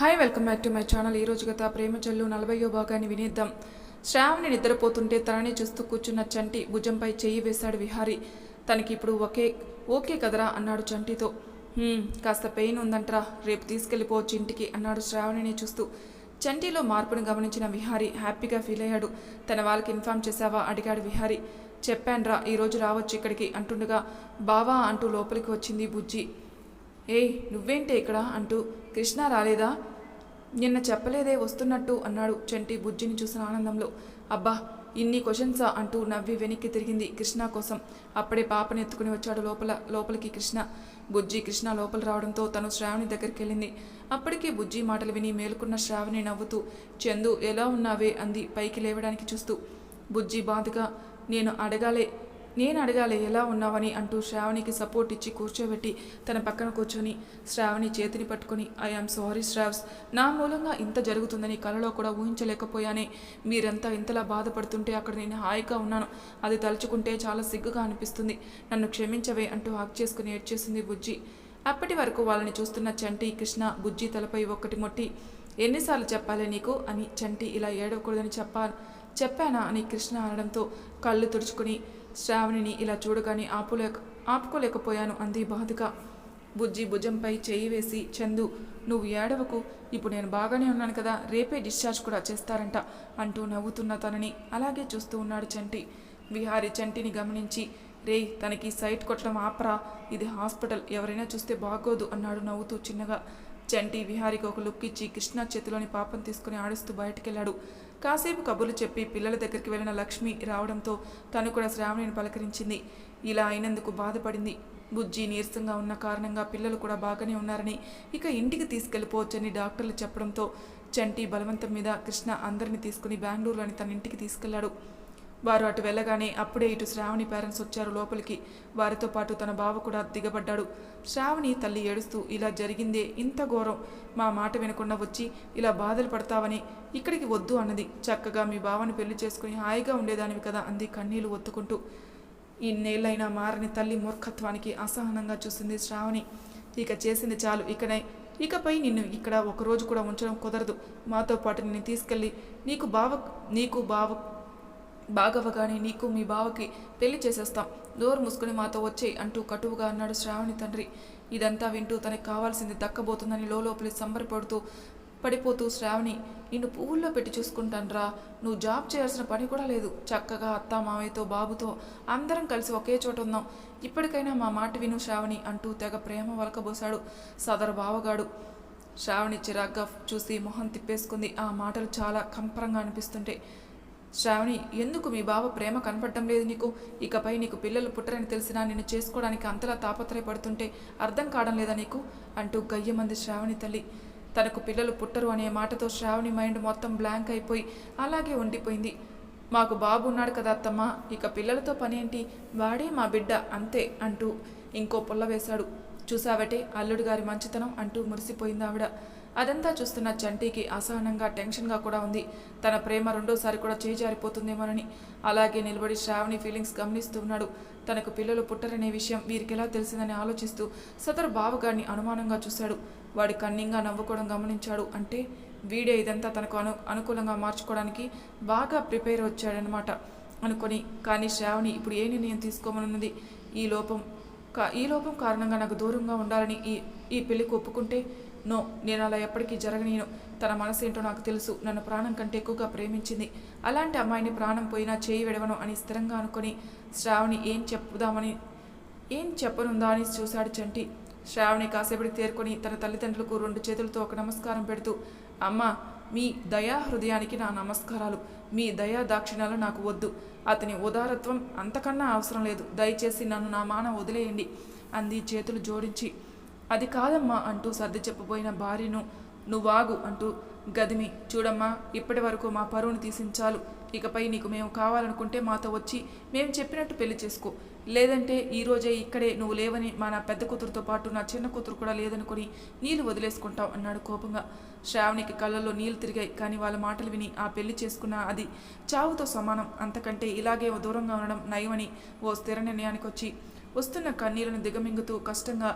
Hi welcome back to my channel. ఈ రోజు గత ప్రేమ జల్లు నలభయో భాగాన్ని వినేద్దాం. శ్రావణి నిద్రపోతుంటే తనని చూస్తూ కూర్చున్న చంటి భుజంపై చెయ్యి వేశాడు విహారి. తనకి ఇప్పుడు ఒకే ఓకే కదరా అన్నాడు చంటితో. కాస్త పెయిన్ ఉందంట్రా రేపు తీసుకెళ్ళిపోవచ్చు ఇంటికి అన్నాడు శ్రావణిని చూస్తూ. చంటిలో మార్పును గమనించిన విహారి హ్యాపీగా ఫీల్ అయ్యాడు. తన వాళ్ళకి ఇన్ఫామ్ చేశావా? అడిగాడు విహారి. చెప్పాన్రా ఈరోజు రావచ్చు ఇక్కడికి అంటుండగా బావా అంటూ లోపలికి వచ్చింది బుజ్జి. ఏయ్ నువ్వేంటే ఇక్కడ? అంటూ కృష్ణ రాలేదా? నిన్న చెప్పలేదే వస్తున్నట్టు అన్నాడు చంటి బుజ్జిని చూసిన ఆనందంలో. అబ్బా ఇన్ని క్వశ్చన్సా అంటూ నవ్వి వెనక్కి తిరిగింది కృష్ణ కోసం. అప్పుడే పాపని ఎత్తుకుని వచ్చాడు లోపల లోపలికి కృష్ణ. బుజ్జి కృష్ణ లోపల రావడంతో తను శ్రావణి దగ్గరికి వెళ్ళింది. అప్పటికే బుజ్జి మాటలు విని మేలుకున్న శ్రావణి నవ్వుతూ చందు ఎలా ఉన్నావే? అంది పైకి లేవడానికి చూస్తూ. బుజ్జి బాధగా నేను అడగాలే నేను అడగాలి ఎలా ఉన్నావని అంటూ శ్రావణికి సపోర్ట్ ఇచ్చి కూర్చోబెట్టి తన పక్కన కూర్చొని శ్రావణి చేతిని పట్టుకొని ఐఆమ్ సారీ శ్రావ్స్ నా మూలంగా ఇంత జరుగుతుందని కలలో కూడా ఊహించలేకపోయానే. మీరంతా ఇంతలా బాధపడుతుంటే అక్కడ నేను హాయిగా ఉన్నాను. అది తలుచుకుంటే చాలా సిగ్గుగా అనిపిస్తుంది. నన్ను క్షమించవే అంటూ హాక్ చేసుకుని ఏడ్చేసింది బుజ్జి. అప్పటి వరకు వాళ్ళని చూస్తున్న చంటి కృష్ణ బుజ్జి తలపై ఒక్కటి మొట్టి ఎన్నిసార్లు చెప్పాలి నీకు? అని చంటి ఇలా ఏడవకూడదని చెప్పా చెప్పానా అని కృష్ణ అనడంతో కళ్ళు తుడుచుకుని శ్రావణిని ఇలా చూడగానే ఆపులేక ఆపుకోలేకపోయాను అంది బాధగా బుజ్జి భుజంపై చేయి వేసి చందు నువ్వు ఏడవకు ఇప్పుడు నేను బాగానే ఉన్నాను కదా రేపే డిశ్చార్జ్ కూడా చేస్తారంట అంటూ నవ్వుతున్న తనని అలాగే చూస్తూ ఉన్నాడు చంటి. విహారి చంటిని గమనించి రేయ్ తనకి సైట్ కొట్టడం ఆపరా ఇది హాస్పిటల్ ఎవరైనా చూస్తే బాగోదు అన్నాడు నవ్వుతూ చిన్నగా. చంటి విహారికి ఒక లుక్ ఇచ్చి కృష్ణ చేతిలోని పాపం తీసుకుని ఆడుస్తూ బయటకెళ్ళాడు. కాసేపు కబుర్లు చెప్పి పిల్లల దగ్గరికి వెళ్ళిన లక్ష్మి రావడంతో తను కూడా శ్రావణిని పలకరించింది. ఇలా అయినందుకు బాధపడింది. బుజ్జి నీరసంగా ఉన్న కారణంగా పిల్లలు కూడా బాగానే ఉన్నారని ఇక ఇంటికి తీసుకెళ్ళిపోవచ్చని డాక్టర్లు చెప్పడంతో చంటి బలవంతం మీద కృష్ణ అందరిని తీసుకుని బెంగళూరులోని తన ఇంటికి తీసుకెళ్ళాడు. వారు అటు వెళ్ళగానే అప్పుడే ఇటు శ్రావణి పేరెంట్స్ వచ్చారు లోపలికి. వారితో పాటు తన బావ కూడా దిగబడ్డాడు. శ్రావణి తల్లి ఏడుస్తూ ఇలా జరిగిందే ఇంత ఘోరం. మా మాట వినకుండా వచ్చి ఇలా బాధలు పడతావని ఇక్కడికి వద్దు అన్నది. చక్కగా మీ బావని పెళ్ళి చేసుకుని హాయిగా ఉండేదానివి కదా అంది కన్నీళ్ళు ఒత్తుకుంటూ. ఇన్నేళ్ళైనా మారని తల్లి మూర్ఖత్వానికి అసహనంగా చూసింది శ్రావణి. ఇక చేసింది చాలు ఇకనే. ఇకపై నిన్ను ఇక్కడ ఒకరోజు కూడా ఉంచడం కుదరదు. మాతో పాటు నిన్ను తీసుకెళ్ళి నీకు బావ నీకు బావ బాగవగానే నీకు మీ బావకి పెళ్ళి చేసేస్తాం. నోరు మూసుకుని మాతో వచ్చేయి అంటూ కటువుగా అన్నాడు శ్రావణి తండ్రి. ఇదంతా వింటూ తనకి కావాల్సింది దక్కబోతుందని లోపలి సంబరపడుతూ పడిపోతూ శ్రావణి నిన్ను పువ్వుల్లో పెట్టి చూసుకుంటాన్రా. నువ్వు జాబ్ చేయాల్సిన పని కూడా లేదు. చక్కగా అత్త మామయ్యతో బాబుతో అందరం కలిసి ఒకే చోట ఉన్నాం. ఇప్పటికైనా మా మాట విను శ్రావణి అంటూ తెగ ప్రేమ వలకబోశాడు సదరు బావగాడు. శ్రావణి చిరాగ్గా చూసి మొహం తిప్పేసుకుంది. ఆ మాటలు చాలా కంపరంగా అనిపిస్తుంటే శ్రావణి ఎందుకు మీ బావ ప్రేమ కనపడటం లేదు నీకు? ఇకపై నీకు పిల్లలు పుట్టరని తెలిసినా నిన్ను చేసుకోవడానికి అంతలా తాపత్రయపడుతుంటే అర్థం కావడం లేదా నీకు? అంటూ గయ్యమంది శ్రావణి తల్లి. తనకు పిల్లలు పుట్టరు అనే మాటతో శ్రావణి మైండ్ మొత్తం బ్లాంక్ అయిపోయి అలాగే ఉండిపోయింది. మాకు బాబు ఉన్నాడు కదా అత్తమ్మ ఇక పిల్లలతో పని ఏంటి వాడే మా బిడ్డ అంతే అంటూ ఇంకో పుల్ల వేశాడు. చూసావటే అల్లుడు గారి మంచితనం అంటూ మురిసిపోయింది ఆవిడ అదంతా చూస్తున్న చంటికి అసహనంగా టెన్షన్గా కూడా ఉంది. తన ప్రేమ రెండోసారి కూడా చేజారిపోతుందేమోనని. అలాగే నిలబడి శ్రావణి ఫీలింగ్స్ గమనిస్తూ ఉన్నాడు తనకు పిల్లలు పుట్టరనే విషయం వీరికి ఎలా తెలిసిందని ఆలోచిస్తూ సదరు బావగారిని అనుమానంగా చూశాడు. వాడి కన్నింగా నవ్వుకోవడం గమనించాడు. అంటే వీడే ఇదంతా తనకు అను అనుకూలంగా మార్చుకోవడానికి బాగా ప్రిపేర్ వచ్చాడనమాట అనుకొని కానీ శ్రావణి ఇప్పుడు ఏ నిర్ణయం తీసుకోమనున్నది? ఈ లోపం కా- ఈ లోపం కారణంగా నాకు దూరంగా ఉండాలని ఈ ఈ పెళ్ళికి ఒప్పుకుంటే నో నేను అలా ఎప్పటికీ జరగనీను తన మనసు ఏంటో నాకు తెలుసు. నన్ను ప్రాణం కంటే ఎక్కువగా ప్రేమించింది. అలాంటి అమ్మాయిని ప్రాణం పోయినా చేయి విడవను అని స్థిరంగా అనుకొని శ్రావణి ఏం చెప్పుదామని ఏం చెప్పనుందా అని చూశాడు చంటి. శ్రావణి కాసేపటికి తేరుకొని తన తల్లిదండ్రులకు రెండు చేతులతో ఒక నమస్కారం పెడుతూ అమ్మ మీ దయా హృదయానికి నా నమస్కారాలు. మీ దయా దాక్షిణ్యాలు నాకు వద్దు. అతని ఉదారత్వం అంతకన్నా అవసరం లేదు. దయచేసి నన్ను నా మాన వదిలేయండి అంది చేతులు జోడించి. అది కాదమ్మా అంటూ సర్ది చెప్పబోయిన భార్యను. నువ్వాగు అంటూ గదిమి చూడమ్మా ఇప్పటి వరకు మా పరువును తీసించాలు. ఇకపై నీకు మేము కావాలనుకుంటే మాతో వచ్చి మేము చెప్పినట్టు పెళ్ళి చేసుకో. లేదంటే ఈరోజే ఇక్కడే నువ్వు లేవని మా నా పెద్ద కూతురుతో పాటు నా చిన్న కూతురు కూడా లేదనుకుని నీళ్ళు వదిలేసుకుంటావు అన్నాడు కోపంగా. శ్రావణికి కళ్ళల్లో నీళ్ళు తిరిగాయి కానీ వాళ్ళ మాటలు విని ఆ పెళ్ళి చేసుకున్న అది చావుతో సమానం. అంతకంటే ఇలాగే దూరంగా ఉండడం నయమని ఓ స్థిర నిర్ణయానికి వచ్చి వస్తున్న కన్నీళ్ళను దిగమింగుతూ కష్టంగా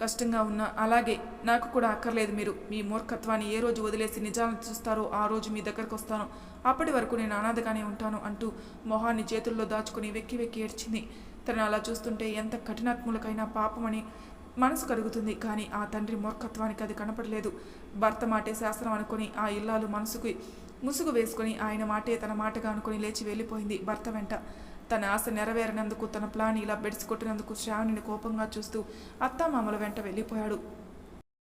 కష్టంగా ఉన్నా అలాగే నాకు కూడా అక్కర్లేదు మీరు. మీ మూర్ఖత్వాన్ని ఏ రోజు వదిలేసి నిజాలను చూస్తారో ఆ రోజు మీ దగ్గరకు వస్తాను. అప్పటి వరకు నేను అనాథగానే ఉంటాను అంటూ మొహాన్ని చేతుల్లో దాచుకుని వెక్కి వెక్కి ఏడ్చింది. తను అలా చూస్తుంటే ఎంత కఠినాత్ములకైనా పాపమని మనసు కలుగుతుంది కానీ ఆ తండ్రి మూర్ఖత్వానికి అది కనపడలేదు. భర్త మాటే శాస్త్రం అనుకుని ఆ ఇల్లాలు మనసుకి ముసుగు వేసుకుని ఆయన మాటే తన మాటగా అనుకుని లేచి వెళ్ళిపోయింది భర్త వెంట. తన ఆశ నెరవేరినందుకు తన ప్లాన్ ఇలా బెడిసి కొట్టినందుకు శ్రావణిని కోపంగా చూస్తూ అత్తామామల వెంట వెళ్ళిపోయాడు.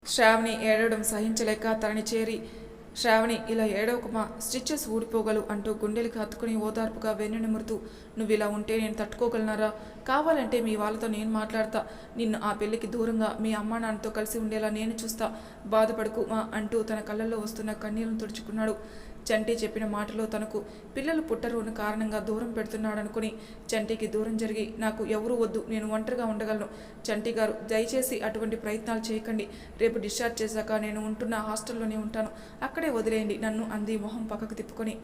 శ్రావణి ఏడవడం సహించలేక తనని చేరి శ్రావణి ఇలా ఏడవకుమా? స్టిచ్చెస్ ఊడిపోగలు అంటూ గుండెలకి హత్తుకుని ఓదార్పుగా వెన్నునిమురుతూ నువ్వు ఇలా ఉంటే నేను తట్టుకోగలనారా? కావాలంటే మీ వాళ్ళతో నేను మాట్లాడతా. నిన్ను ఆ పెళ్ళికి దూరంగా మీ అమ్మా నాన్నతో కలిసి ఉండేలా నేను చూస్తా. బాధపడకు మా అంటూ తన కళ్ళల్లో వస్తున్న కన్నీళ్ళను తుడుచుకున్నాడు. చంటి చెప్పిన మాటలో తనకు పిల్లలు పుట్టరు కారణంగా దూరం పెడుతున్నాడనుకుని చంటికి దూరం జరిగి నాకు ఎవరూ వద్దు నేను ఒంటరిగా ఉండగలను. చంటి గారు దయచేసి అటువంటి ప్రయత్నాలు చేయకండి. రేపు డిశ్చార్జ్ చేశాక నేను ఉంటున్న హాస్టల్లోనే ఉంటాను. అక్కడే వదిలేయండి నన్ను అంది మొహం పక్కకు తిప్పుకొని.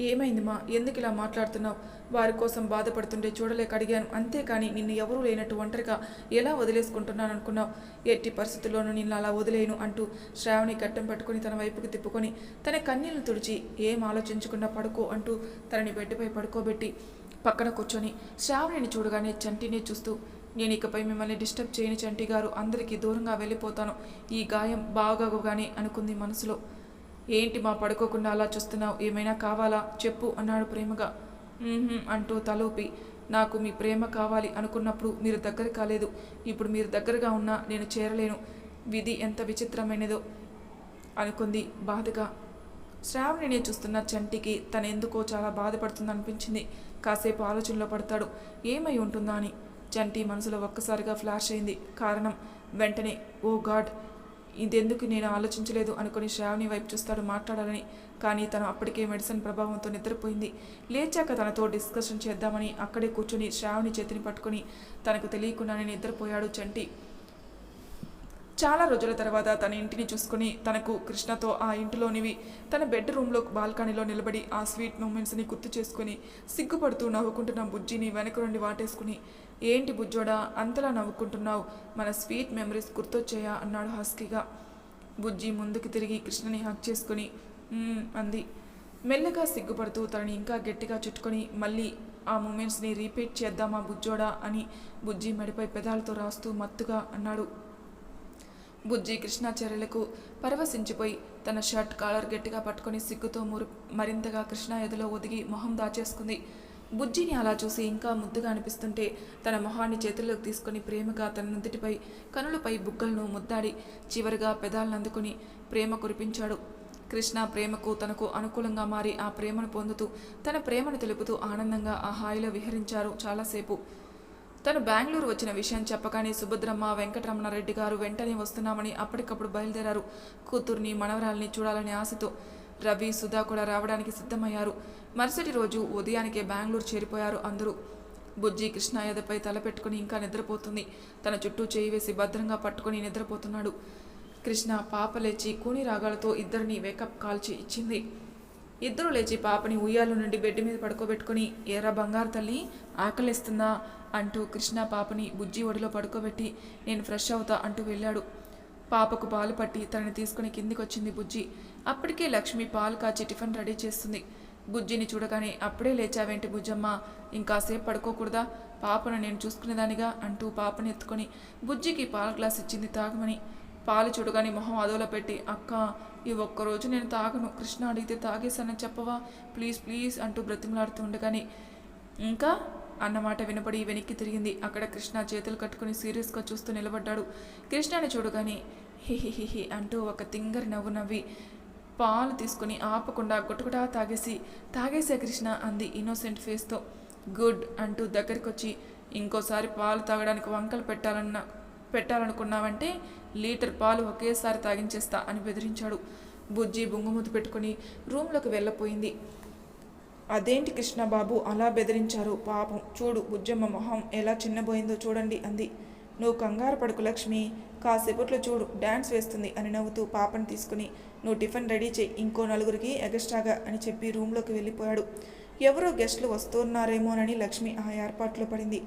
ఏమైంది మా? ఎందుకు ఇలా మాట్లాడుతున్నావు? వారి కోసం బాధపడుతుంటే చూడలేక అడిగాను. అంతేకాని నిన్ను ఎవరూ లేనట్టు ఒంటరిగా ఎలా వదిలేసుకుంటున్నాను అనుకున్నావు ఎట్టి పరిస్థితుల్లోనూ నిన్ను అలా వదిలేను అంటూ శ్రావణి కట్టం పట్టుకుని తన వైపుకి తిప్పుకొని తన కన్నీళ్ళు తుడిచి ఏం ఆలోచించకుండా పడుకో అంటూ తనని బెడ్పై పడుకోబెట్టి పక్కన కూర్చొని శ్రావణిని చూడగానే చంటిని చూస్తూ నేను ఇకపై మిమ్మల్ని డిస్టర్బ్ చేయని చంటి గారు అందరికీ దూరంగా వెళ్ళిపోతాను. ఈ గాయం బాగోగానే అనుకుంది మనసులో. ఏంటి మా పడుకోకుండా అలా చూస్తున్నావు? ఏమైనా కావాలా? చెప్పు అన్నాడు ప్రేమగా. అంటూ తలూపి. నాకు మీ ప్రేమ కావాలి అనుకున్నప్పుడు మీరు దగ్గర కాలేదు. ఇప్పుడు మీరు దగ్గరగా ఉన్నా నేను చేరలేను. విధి ఎంత విచిత్రమైనదో అనుకుంది బాధగా. శ్రావణిని చూస్తున్న చంటికి తన ఎందుకో చాలా బాధపడుతుంది అనిపించింది కాసేపు ఆలోచనలో పడతాడు. ఏమై ఉంటుందా అని. చంటి మనసులో ఒక్కసారిగా ఫ్లాష్ అయింది. కారణం వెంటనే ఓ గాడ్ ఇదెందుకు నేను ఆలోచించలేదు అనుకుని శ్రావణి వైపు చూస్తాడు మాట్లాడాలని. కానీ తను అప్పటికే మెడిసిన్ ప్రభావంతో నిద్రపోయింది. లేచాక తనతో డిస్కషన్ చేద్దామని అక్కడే కూర్చుని శ్రావణి చేతిని పట్టుకొని తనకు తెలియకుండానే నిద్రపోయాడు చంటి. చాలా రోజుల తర్వాత తన ఇంటిని చూసుకుని తనకు కృష్ణతో ఆ ఇంటిలోనివి తన బెడ్రూమ్లో బాల్కనీలో నిలబడి ఆ స్వీట్ మూమెంట్స్ని గుర్తు చేసుకుని సిగ్గుపడుతూ నవ్వుకుంటున్న బుజ్జిని వెనక నుండి వాటేసుకుని ఏంటి బుజ్జోడా అంతలా నవ్వుకుంటున్నావు? మన స్వీట్ మెమరీస్ గుర్తొచ్చాయా? అన్నాడు హస్కీగా. బుజ్జి ముందుకు తిరిగి కృష్ణని హక్ చేసుకుని అంది. మెల్లగా సిగ్గుపడుతూ తనని ఇంకా గట్టిగా చుట్టుకొని మళ్ళీ ఆ మూమెంట్స్ని రీపీట్ చేద్దామా బుజ్జోడా అని బుజ్జి మెడపై పెదాలతో రాస్తూ మత్తుగా అన్నాడు. బుజ్జి కృష్ణాచార్యులకు పరవశించిపోయి తన షర్ట్ కాలర్ గట్టిగా పట్టుకొని సిగ్గుతో మురు మరింతగా కృష్ణ ఎదులో ఒదిగి మొహం దాచేసుకుంది. బుజ్జిని అలా చూసి ఇంకా ముద్దుగా అనిపిస్తుంటే తన మొహాన్ని చేతుల్లోకి తీసుకొని ప్రేమగా తన నుదుటిపై కనులపై బుగ్గలను ముద్దాడి చివరిగా పెదాలను అందుకుని ప్రేమ కురిపించాడు. కృష్ణ ప్రేమకు తనకు అనుకూలంగా మారి ఆ ప్రేమను పొందుతూ తన ప్రేమను తెలుపుతూ ఆనందంగా ఆ హాయిలో విహరించారు చాలాసేపు. తను బెంగళూరు వచ్చిన విషయం చెప్పగానే సుభద్రమ్మ వెంకటరమణారెడ్డి గారు వెంటనే వస్తున్నామని అప్పటికప్పుడు బయలుదేరారు. కూతుర్ని మనవరాల్ని చూడాలనే ఆశతో రవి సుధా కూడా రావడానికి సిద్ధమయ్యారు. మరుసటి రోజు ఉదయానికే బెంగళూరు చేరిపోయారు అందరూ. బుజ్జి కృష్ణాయదపై తలపెట్టుకుని ఇంకా నిద్రపోతుంది. తన చుట్టూ చేయి వేసి భద్రంగా పట్టుకుని నిద్రపోతున్నాడు. కృష్ణ పాప లేచి కూని రాగాలతో ఇద్దరిని వేకప్ కాల్చి ఇచ్చింది. ఇద్దరు లేచి పాపని ఉయ్యాల నుండి బెడ్ మీద పడుకోబెట్టుకుని ఎర్ర బంగారు తల్లి ఆకలిస్తుందా? అంటూ కృష్ణ పాపని బుజ్జి ఒడిలో పడుకోబెట్టి నేను ఫ్రెష్ అవుతా అంటూ వెళ్ళాడు. పాపకు పాలు పట్టి తనని తీసుకుని కిందికొచ్చింది బుజ్జి. అప్పటికే లక్ష్మి పాలు కాచి టిఫిన్ రెడీ చేస్తుంది. బుజ్జిని చూడగానే అప్పుడే లేచావేంటి బుజ్జమ్మ? ఇంకాసేపు పడుకోకూడదా? పాపను నేను చూసుకునేదానిగా అంటూ పాపని ఎత్తుకొని బుజ్జికి పాల గ్లాస్ ఇచ్చింది తాగమని. పాలు చూడగానే మొహం అదోలో పెట్టి అక్క ఈ ఒక్కరోజు నేను తాగను. కృష్ణ అడిగితే తాగేశానని చెప్పవా? ప్లీజ్ ప్లీజ్ అంటూ బ్రతిమలాడుతూ ఉండగానే ఇంకా? అన్నమాట వినపడి వెనక్కి తిరిగింది. అక్కడ కృష్ణ చేతులు కట్టుకుని సీరియస్గా చూస్తూ నిలబడ్డాడు. కృష్ణని చూడగానే హిహిహిహి అంటూ ఒక తింగరి నవ్వు నవ్వి పాలు తీసుకుని ఆపకుండా గుటగుటా తాగేసి తాగేసే కృష్ణ అంది ఇన్నోసెంట్ ఫేస్తో. గుడ్ అంటూ దగ్గరికి వచ్చి ఇంకోసారి పాలు తాగడానికి వంకలు పెట్టాలన్న పెట్టాలనుకున్నావంటే లీటర్ పాలు ఒకేసారి తాగించేస్తా అని బెదిరించాడు. బుజ్జి బొంగుమూతి పెట్టుకుని రూమ్లోకి వెళ్ళపోయింది. అదేంటి కృష్ణ బాబు అలా బెదిరించారు? పాపం. చూడు బుజ్జమ్మ మొహం ఎలా చిన్నబోయిందో చూడండి అంది. నువ్వు కంగారు పడుకు లక్ష్మి. కాసేపట్లో చూడు డ్యాన్స్ వేస్తుంది అని నవ్వుతూ పాపను తీసుకుని నువ్వు టిఫిన్ రెడీ చేయి ఇంకో నలుగురికి ఎగస్ట్రాగా అని చెప్పి రూమ్లోకి వెళ్ళిపోయాడు. ఎవరో గెస్టులు వస్తున్నారేమోనని లక్ష్మి ఆ ఏర్పాట్లో పడింది.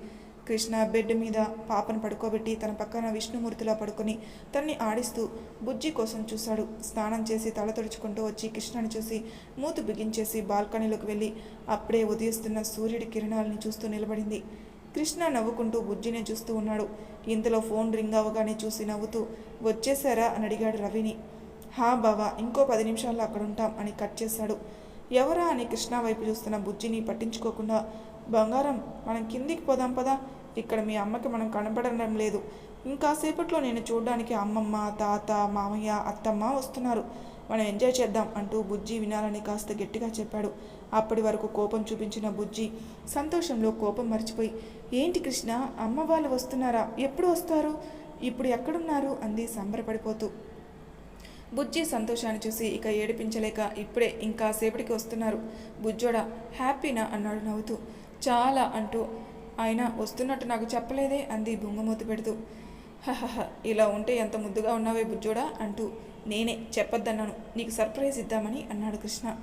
కృష్ణ బెడ్ మీద పాపను పడుకోబెట్టి తన పక్కన విష్ణుమూర్తిలా పడుకొని తన్ని ఆడిస్తూ బుజ్జి కోసం చూశాడు. స్నానం చేసి తల తుడుచుకుంటూ వచ్చి కృష్ణని చూసి మూతు బిగించేసి బాల్కనీలోకి వెళ్ళి అప్పుడే ఉదయిస్తున్న సూర్యుడి కిరణాలని చూస్తూ నిలబడింది. కృష్ణ నవ్వుకుంటూ బుజ్జిని చూస్తూ ఉన్నాడు. ఇంతలో ఫోన్ రింగ్ అవ్వగానే చూసి నవ్వుతూ వచ్చేసారా? అని అడిగాడు రవిని. హా బావా ఇంకో పది నిమిషాల్లో అక్కడ ఉంటాం అని కట్ చేశాడు. ఎవరా? అని కృష్ణ వైపు చూస్తున్న బుజ్జిని పట్టించుకోకుండా బంగారం మనం కిందికి పోదాం పదా? ఇక్కడ మీ అమ్మకి మనం కనపడడం లేదు. ఇంకాసేపట్లో నేను చూడడానికి అమ్మమ్మ తాత మామయ్య అత్తమ్మ వస్తున్నారు. మనం ఎంజాయ్ చేద్దాం అంటూ బుజ్జి వినాలని కాస్త గట్టిగా చెప్పాడు. అప్పటి వరకు కోపం చూపించిన బుజ్జి సంతోషంలో కోపం మర్చిపోయి ఏంటి కృష్ణ అమ్మ వాళ్ళు వస్తున్నారా? ఎప్పుడు వస్తారు? ఇప్పుడు ఎక్కడున్నారు? అంది సంబరపడిపోతూ. బుజ్జి సంతోషాన్ని చూసి ఇక ఏడిపించలేక ఇప్పుడే ఇంకాసేపటికి వస్తున్నారు. బుజ్జోడా హ్యాపీనా? అన్నాడు నవ్వుతూ. చాలా అంటూ ఆయన వస్తున్నట్టు నాకు చెప్పలేదే అంది బుంగమూతి పెడుతూ. హహహ ఇలా ఉంటే ఎంత ముద్దుగా ఉన్నావే బుజ్జోడా అంటూ. నేనే చెప్పొద్దన్నాను. నీకు సర్ప్రైజ్ ఇద్దామని అన్నాడు కృష్ణ.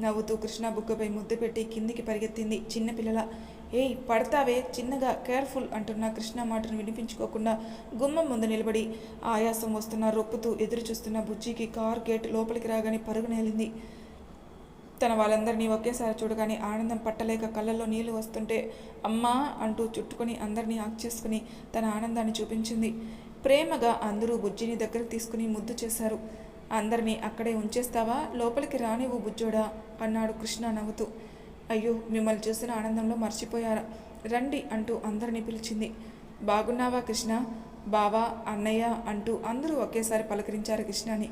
నవ్వుతూ కృష్ణ బుగ్గపై ముద్దు పెట్టి కిందికి పరిగెత్తింది చిన్నపిల్లల ఏయ్ పడతావే చిన్నగా కేర్ఫుల్ అంటున్న కృష్ణ మాటను వినిపించుకోకుండా గుమ్మం ముందు నిలబడి ఆయాసం వస్తున్న రొప్పుతూ ఎదురు చూస్తున్న బుజ్జికి కార్ గేట్ లోపలికి రాగానే పరుగునేలింది. తన వాళ్ళందరినీ ఒకేసారి చూడగానే ఆనందం పట్టలేక కళ్ళల్లో నీళ్ళు వస్తుంటే అమ్మా అంటూ చుట్టుకొని అందరినీ ఆక్ చేసుకుని తన ఆనందాన్ని చూపించింది. ప్రేమగా అందరూ బుజ్జిని దగ్గర తీసుకుని ముద్దు చేశారు. అందరినీ అక్కడే ఉంచేస్తావా? లోపలికి రానివ్వు బుజ్జోడా అన్నాడు కృష్ణ నవ్వుతూ. అయ్యో మిమ్మల్ని చూసిన ఆనందంలో మర్చిపోయారా? రండి అంటూ అందరినీ పిలిచింది. బాగున్నావా కృష్ణ? బావా అన్నయ్య అంటూ అందరూ ఒకేసారి పలకరించారు కృష్ణని.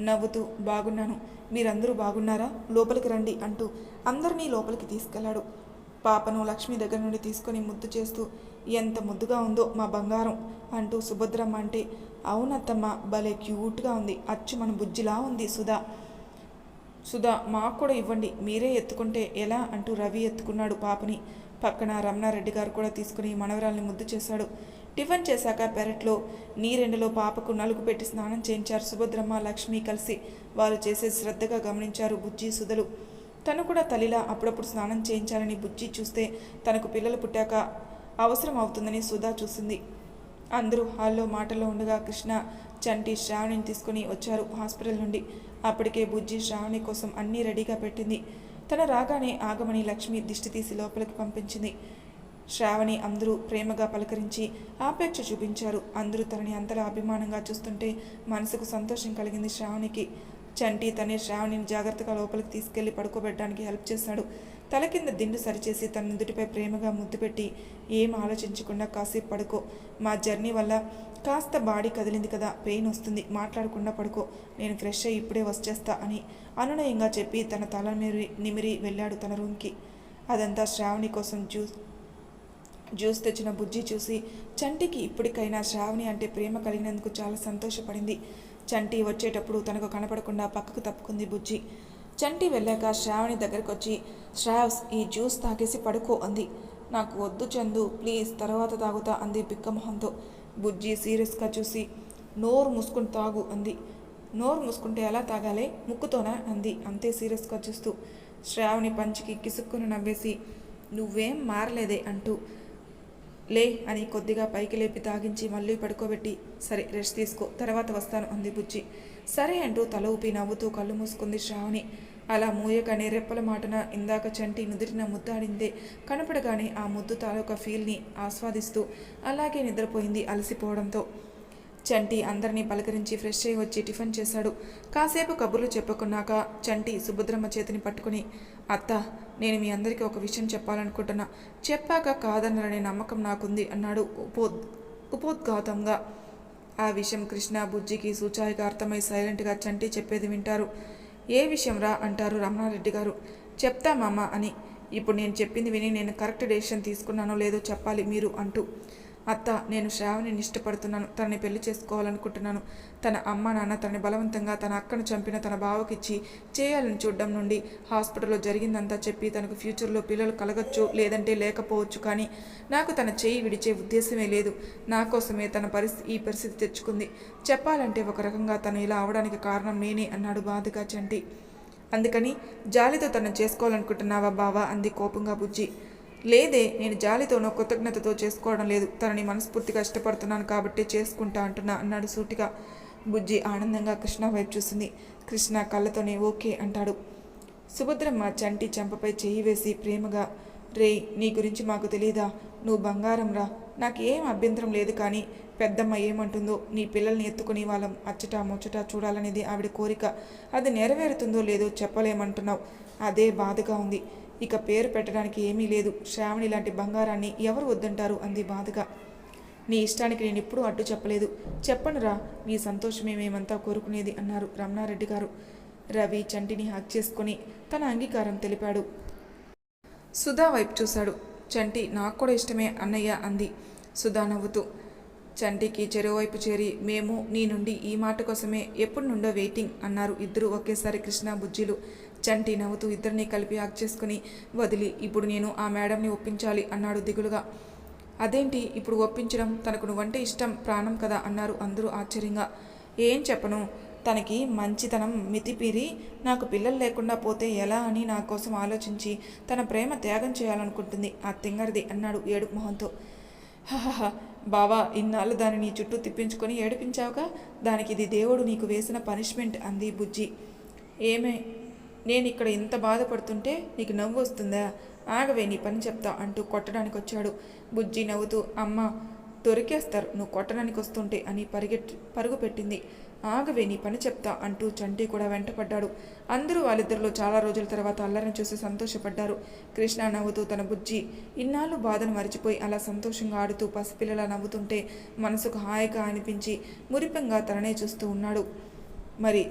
నవ్వుతూ బాగున్నాను. మీరందరూ బాగున్నారా? లోపలికి రండి అంటూ అందరినీ లోపలికి తీసుకెళ్ళాడు పాపను లక్ష్మి దగ్గర నుండి తీసుకొని ముద్దు చేస్తూ ఎంత ముద్దుగా ఉందో మా బంగారం అంటూ సుభద్రమ్మ అంటే అవునత్తమ్మ భలే క్యూట్గా ఉంది. అచ్చు మన బుజ్జిలా ఉంది సుధా. సుధా మాకు కూడా ఇవ్వండి. మీరే ఎత్తుకుంటే ఎలా? అంటూ రవి ఎత్తుకున్నాడు పాపని. పక్కన రమణారెడ్డి గారు కూడా తీసుకుని మనవరాల్ని ముద్దు చేశాడు. టిఫిన్ చేశాక పెరట్లో నీరెండలో పాపకు నలుగు పెట్టి స్నానం చేయించారు సుభద్రమ్మ లక్ష్మి కలిసి. వారు చేసే శ్రద్ధగా గమనించారు బుజ్జి సుధలు. తను కూడా తల్లిలా అప్పుడప్పుడు స్నానం చేయించాలని బుజ్జి చూస్తే తనకు పిల్లలు పుట్టాక అవసరం అవుతుందని సుధా చూసింది. అందరూ హాల్లో మాటల్లో ఉండగా కృష్ణ చంటి శ్రావణిని తీసుకుని వచ్చారు హాస్పిటల్ నుండి. అప్పటికే బుజ్జి శ్రావణి కోసం అన్నీ రెడీగా పెట్టింది. తన రాగానే ఆగమని లక్ష్మి దిష్టి తీసి లోపలికి పంపించింది. శ్రావణి అందరూ ప్రేమగా పలకరించి ఆపేక్ష చూపించారు. అందరూ తనని అంతలా అభిమానంగా చూస్తుంటే మనసుకు సంతోషం కలిగింది శ్రావణికి. చంటి తనే శ్రావణిని జాగ్రత్తగా లోపలికి తీసుకెళ్ళి పడుకోబెట్టడానికి హెల్ప్ చేశాడు. తల కింద దిండు సరిచేసి తన నుదుటిపై ప్రేమగా ముద్దు పెట్టి ఏం ఆలోచించకుండా కాసేపు పడుకో. మా జర్నీ వల్ల కాస్త బాడీ కదిలింది కదా పెయిన్ వస్తుంది. మాట్లాడకుండా పడుకో. నేను ఫ్రెష్ అయ్యి ఇప్పుడే వచ్చేస్తా అని అనునయంగా చెప్పి తన తల నిమిరి నిమిరి వెళ్ళాడు తన రూమ్కి. అదంతా శ్రావణి కోసం జ్యూస్ జ్యూస్ తెచ్చిన బుజ్జి చూసి చంటికి ఇప్పటికైనా శ్రావణి అంటే ప్రేమ కలిగినందుకు చాలా సంతోషపడింది. చంటి వచ్చేటప్పుడు తనకు కనపడకుండా పక్కకు తప్పుకుంది బుజ్జి. చంటి వెళ్ళాక శ్రావణి దగ్గరకు వచ్చి శ్రావ్స్ ఈ జ్యూస్ తాగేసి పడుకో అంది. నాకు వద్దు చందు ప్లీజ్ తర్వాత తాగుతా అంది బిక్కమొహంతో బుజ్జి సీరియస్గా చూసి నోరు మూసుకుని తాగు అంది. నోరు మూసుకుంటే ఎలా తాగాలి? ముక్కుతోనా? అంది అంతే సీరియస్గా చూస్తూ. శ్రావణి పంచికి కిసుక్కుని నవ్వేసి నువ్వేం మారలేదే అంటూ లే అని కొద్దిగా పైకి లేపి తాగించి మళ్ళీ పడుకోబెట్టి సరే రెస్ట్ తీసుకో తర్వాత వస్తాను అంది బుజ్జి. సరే అంటూ తల ఊపి నవ్వుతూ కళ్ళు మూసుకుంది శ్రావణి. అలా మూయగానే రెప్పల మాటన ఇందాక చంటి నుదిరిన ముద్దాడిందే కనపడగానే ఆ ముద్దు తాలూకా ఫీల్ని ఆస్వాదిస్తూ అలాగే నిద్రపోయింది అలసిపోవడంతో. చంటి అందరినీ పలకరించి ఫ్రెష్ అయ్యి వచ్చి టిఫిన్ చేశాడు. కాసేపు కబుర్లు చెప్పుకున్నాక చంటి సుభద్రమ్మ చేతిని పట్టుకుని అత్త నేను మీ అందరికీ ఒక విషయం చెప్పాలనుకుంటున్నా. చెప్పాక కాదన్నారనే నమ్మకం నాకుంది అన్నాడు ఉపోద్ ఉపోద్ఘాతంగా. ఆ విషయం కృష్ణ బుజ్జికి సూచాయిగా అర్థమై సైలెంట్గా చంటి చెప్పేది వింటారు. ఏ విషయం రా అంటారు రమణారెడ్డి గారు. చెప్తా మామ అని. ఇప్పుడు నేను చెప్పింది విని నేను కరెక్ట్ డెసిషన్ తీసుకున్నానో లేదో చెప్పాలి మీరు అంటూ. అత్త నేను శ్రావణిని ఇష్టపడుతున్నాను. తనని పెళ్ళి చేసుకోవాలనుకుంటున్నాను. తన అమ్మ నాన్న తనని బలవంతంగా తన అక్కను చంపిన తన బావకిచ్చి చేయాలని చూడడం నుండి హాస్పిటల్లో జరిగిందంతా చెప్పి తనకు ఫ్యూచర్లో పిల్లలు కలగచ్చు లేదంటే లేకపోవచ్చు కానీ నాకు తన చేయి విడిచే ఉద్దేశమే లేదు. నా కోసమే తన పరిస్థితి ఈ పరిస్థితి తెచ్చుకుంది. చెప్పాలంటే ఒక రకంగా తను ఇలా అవడానికి కారణం నేనే అన్నాడు బాధగా చంటి. అందుకని జాలితో తను చేసుకోవాలనుకుంటున్నావా బావా? అంది కోపంగా బుజ్జి. లేదే నేను జాలితోనో కృతజ్ఞతతో చేసుకోవడం లేదు. తనని మనస్ఫూర్తిగా ఇష్టపడుతున్నాను కాబట్టి చేసుకుంటా అంటున్నా అన్నాడు సూటిగా. బుజ్జి ఆనందంగా కృష్ణ వైపు చూసింది. కృష్ణ కళ్ళతోనే ఓకే అంటాడు. సుభద్రమ్మ చంటి చెంపపై చేయి వేసి ప్రేమగా రేయ్ నీ గురించి మాకు తెలియదా నువ్వు బంగారం రా. నాకు ఏం అభ్యంతరం లేదు కానీ పెద్దమ్మ ఏమంటుందో నీ పిల్లల్ని ఎత్తుకుని వాళ్ళం అచ్చట ముచ్చట చూడాలనేది ఆవిడ కోరిక. అది నెరవేరుతుందో లేదో చెప్పలేమంటున్నావు. అదే బాధగా ఉంది. ఇక పేరు పెట్టడానికి ఏమీ లేదు. శ్రావణి లాంటి బంగారాన్ని ఎవరు వద్దంటారు? అంది బాధగా. నీ ఇష్టానికి నేను ఎప్పుడూ అడ్డు చెప్పలేదు. చెప్పనురా నీ సంతోషమే మేమంతా కోరుకునేది అన్నారు రమణారెడ్డి గారు. రవి చంటిని హక్ చేసుకుని తన అంగీకారం తెలిపాడు. సుధా వైపు చూశాడు. చంటి నాకు కూడా ఇష్టమే అన్నయ్య అంది. సుధా నవ్వుతూ చంటికి చెరువైపు చేరి మేము నీ నుండి ఈ మాట కోసమే ఎప్పటి నుండో వెయిటింగ్ అన్నారు ఇద్దరు ఒకేసారి కృష్ణ బుజ్జిలు. చంటి నవ్వుతూ ఇద్దరిని కలిపి హక్ చేసుకుని వదిలి ఇప్పుడు నేను ఆ మేడంని ఒప్పించాలి అన్నాడు దిగులుగా. అదేంటి? ఇప్పుడు ఒప్పించడం తనకు నువ్వంటే ఇష్టం ప్రాణం కదా అన్నారు అందరూ ఆశ్చర్యంగా. ఏం చెప్పను? తనకి మంచితనం మితిపీరి నాకు పిల్లలు లేకుండా పోతే ఎలా అని నా కోసం ఆలోచించి తన ప్రేమ త్యాగం చేయాలనుకుంటుంది ఆ తింగరిది అన్నాడు ఏడుపు మొహంతో. హహహ బావా ఇన్నాళ్ళు దాని నీ చుట్టూ తిప్పించుకొని ఏడిపించావుగా? దానికి ఇది దేవుడు నీకు వేసిన పనిష్మెంట్ అంది బుజ్జి. ఏమే నేను ఇక్కడ ఇంత బాధపడుతుంటే నీకు నవ్వు వస్తుందా? ఆగవే నీ పని చెప్తా అంటూ కొట్టడానికి వచ్చాడు బుజ్జి నవ్వుతూ అమ్మ దొరికేస్తారు నువ్వు కొట్టడానికి వస్తుంటే అని పరిగెట్టి పరుగు పెట్టింది ఆగవే నీ పని చెప్తా అంటూ చంటి కూడా వెంటపడ్డాడు. అందరూ వాళ్ళిద్దరిలో చాలా రోజుల తర్వాత అల్లరిని చూసి సంతోషపడ్డారు. కృష్ణ నవ్వుతూ తన బుజ్జి ఇన్నాళ్ళు బాధను మరిచిపోయి అలా సంతోషంగా ఆడుతూ పసిపిల్లలా నవ్వుతుంటే మనసుకు హాయిగా అనిపించి మురిపంగా తననే చూస్తూ ఉన్నాడు. మరి